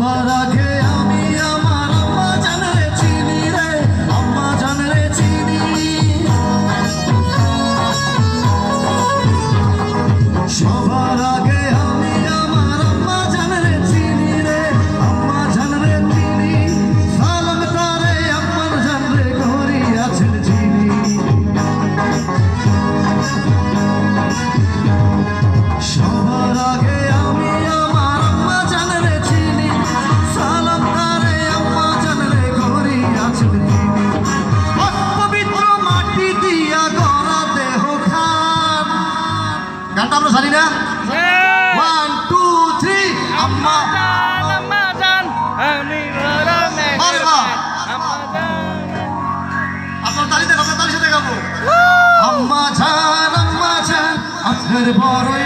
What? আমরা জানি না। ওয়ান টু থ্রি আম্মা। আরে বাহ। আপনার তালিতে আপনার তালির সাথে গাবো আম্মা জান আম্মা জান আপনার বড়ই